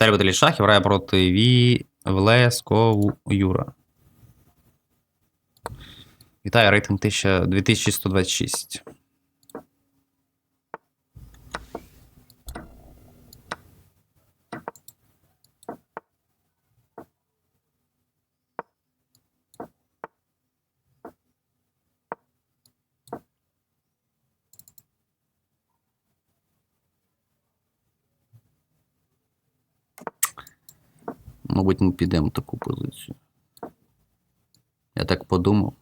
Баталій Шахів грає проти Ві Влеско Юра. Вітаю, рейтинг 1000 2126. Мабуть, ми підемо в таку позицію. Я так подумав.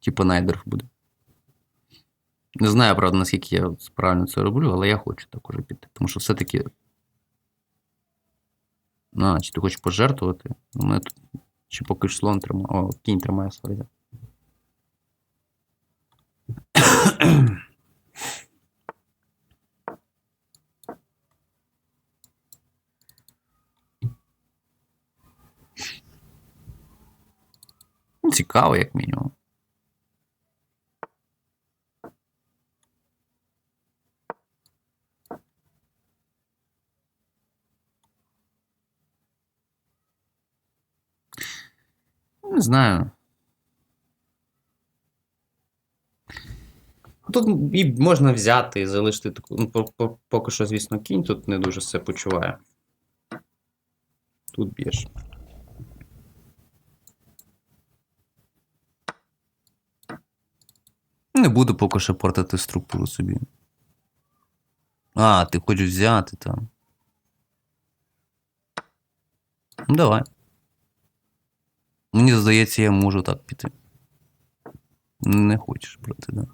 Типа найдерф буде. Не знаю, правда, наскільки я правильно це роблю, але я хочу так уже піти. Тому що все-таки. А, чи ти хочеш пожертвувати? У мене тут. Чи поки ж слон тримає. О, кінь тримає своє. Цікаво, як мінімум. Не знаю. Тут і можна взяти і залишити таку. Ну, по- по- поки що, звісно, кінь тут не дуже все почуває. Тут б'єш. Не буду поки що портити структуру собі. А, ти хочеш взяти там. Ну, давай. Мені здається, я можу так піти. Не хочеш брати, да.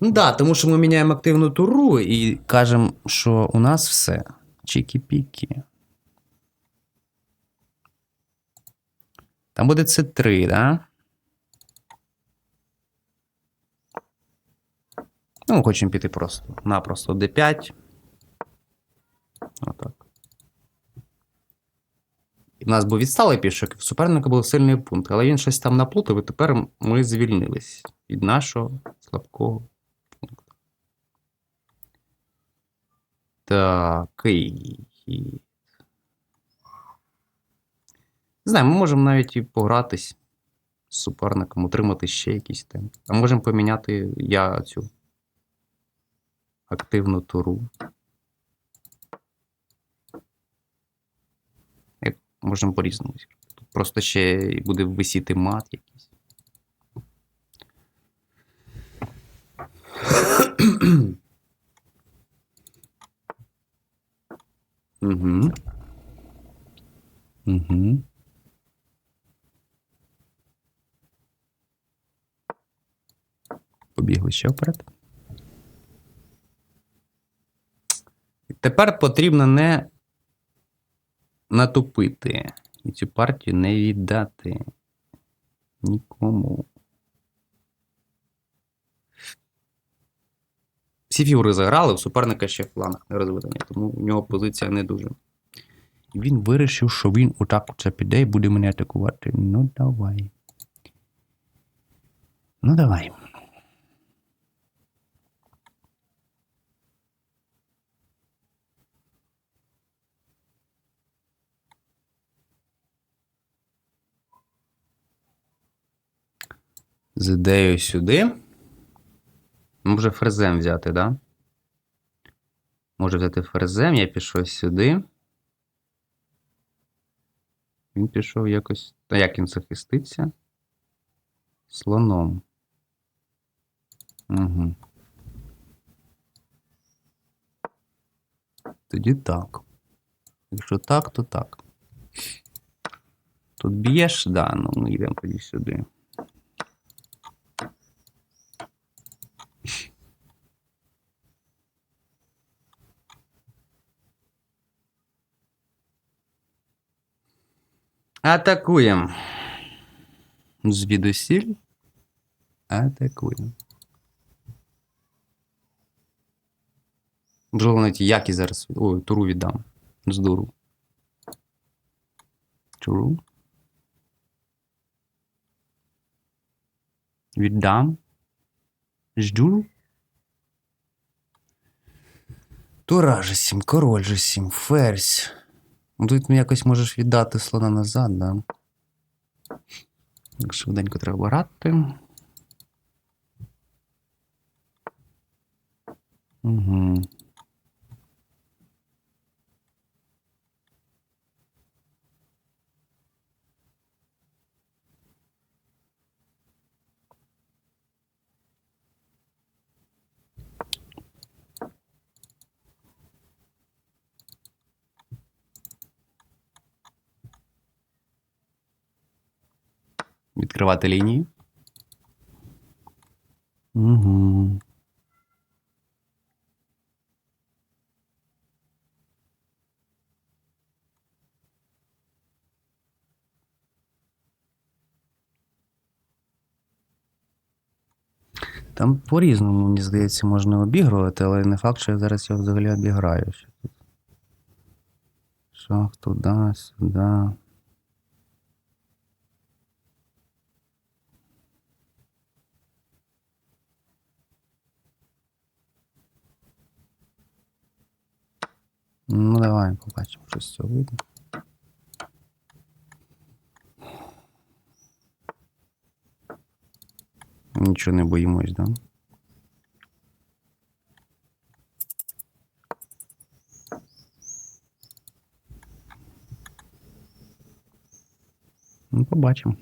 Ну да, тому що ми міняємо активну туру і кажемо, що у нас все. Чікі-пікі. Там буде С3, да? Ну, хочемо піти просто. Напросто D5. Отак. І нас був відсталий пішок, в суперника був сильний пункт, але він щось там наплутав, і тепер ми звільнились від нашого слабкого пункту. Так. І... знаю, ми можемо навіть і погратись з суперником, отримати ще якісь темпи. А можемо поміняти я цю активну туру. Як можемо по-різному. Тут просто ще буде висіти мат якийсь. Угу. Угу. Побігли ще вперед. Тепер потрібно не натупити і цю партію не віддати нікому. Всі фігури заграли, у суперника ще фланг не розведений, тому у нього позиція не дуже. І він вирішив, що він отак це піде і буде мене атакувати. Ну давай. Ну давай. З ідеєю сюди. Може фрезем взяти, да? Може взяти фрезем, я пішов сюди. Він пішов якось. А як він захиститься? Слоном. Угу. Тоді так. Якщо так, то так. Тут б'єш, да, ну ми йдемо тоді сюди. Атакуємо. Звідусіль. Атакуємо. Навіть як і зараз. Ой, туру віддам. З дуру. Туру. Віддам. Ждуру. Тура же сім, король же сім, ферзь. Ну, Тут якось можеш віддати слона назад, да? Так, Швиденько треба грати. Угу. Відкривати лінії. Угу. Там по-різному, мені здається, можна обігрувати, але не факт, що я зараз його взагалі обіграю. Шах туди, сюди. Ну, давай побачимо, що з цього вийде. Нічого не боїмось, да? Ну, побачимо.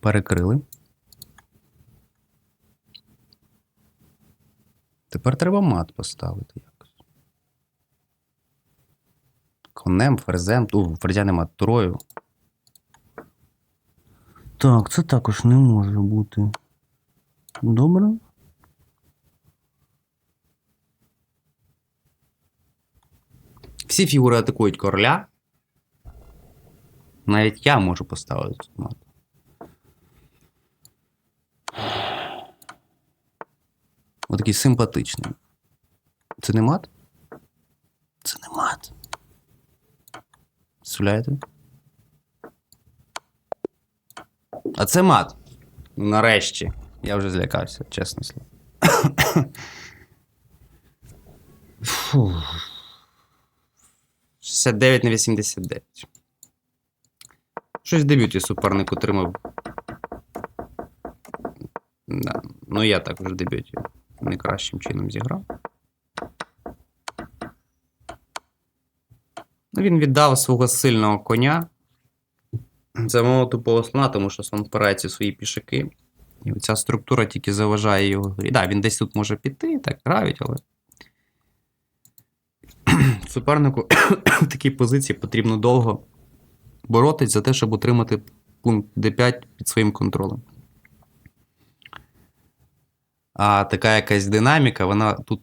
Перекрили. Тепер треба мат поставити якось. Конем, ферзем. У, ферзя нема трою. Так, це також не може бути. Добре. Всі фігури атакують короля. Навіть я можу поставити тут мат. Отакий симпатичний. Це не мат? Це не мат. Представляєте? А це мат. Нарешті. Я вже злякався, чесне слово. Фу. 69 на 89. Щось в дебюті суперник отримав. Да. Ну, я також в дебюті не кращим чином зіграв. Ну, Він віддав свого сильного коня. Це мого тупого слона, тому що слон впирається в свої пішаки. І оця структура тільки заважає його грі. Так, він десь тут може піти, так грають, але. Супернику в такій позиції потрібно довго боротись за те, щоб отримати пункт D5 під своїм контролем. А така якась динаміка, вона тут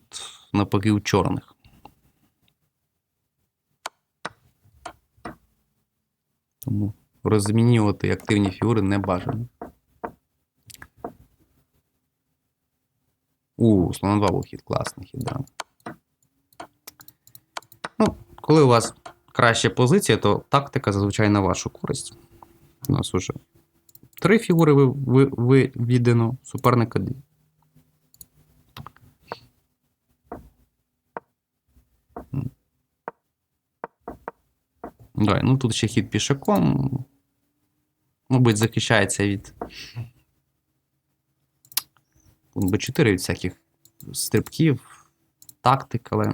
навпаки у чорних. Тому розмінювати активні фігури не бажано. У, слон 2 був хід, класний хід, да. Ну, коли у вас краща позиція, то тактика зазвичай на вашу користь. У нас уже три фігури ви, ви, ви віддано, суперника дві. Давай, ну тут ще хід пішаком. Мабуть, захищається від. Б4 від всяких стрибків, тактик, але.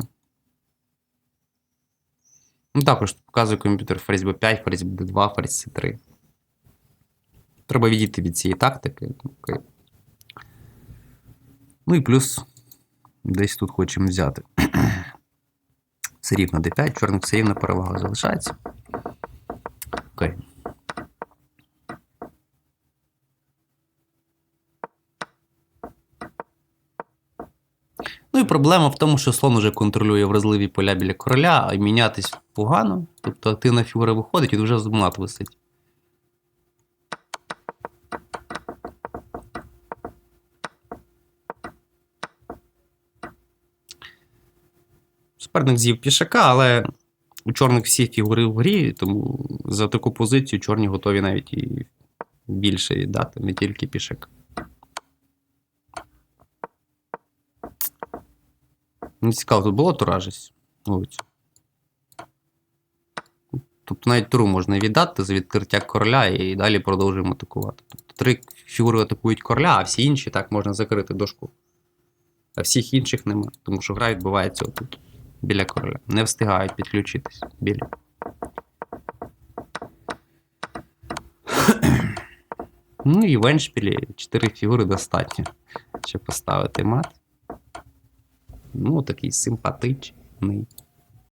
Ну, також показує комп'ютер ферзь Б5, ферзь Б2, ферзь С3. Треба відійти від цієї тактики. Окей. Ну і плюс десь тут хочемо взяти. Все рівно d5, чорних все рівно перевага залишається. Окей. Ну і проблема в тому, що слон уже контролює вразливі поля біля короля, а мінятись погано. Тобто активна фігура виходить і вже мат висить. Суперник з'їв пішака, але у чорних всі фігури в грі, тому за таку позицію чорні готові навіть і більше віддати, не тільки пішак. Ну, цікаво, тут туражись? Ось. Тобто навіть туру можна віддати за відкриття короля і далі продовжуємо атакувати. Тобто три фігури атакують короля, а всі інші так можна закрити дошку. А всіх інших нема, тому що гра відбувається отут, біля короля. Не встигають підключитись біля. Ну і в Еншпілі 4 фігури достатньо, щоб поставити мат. Ну, такий симпатичний.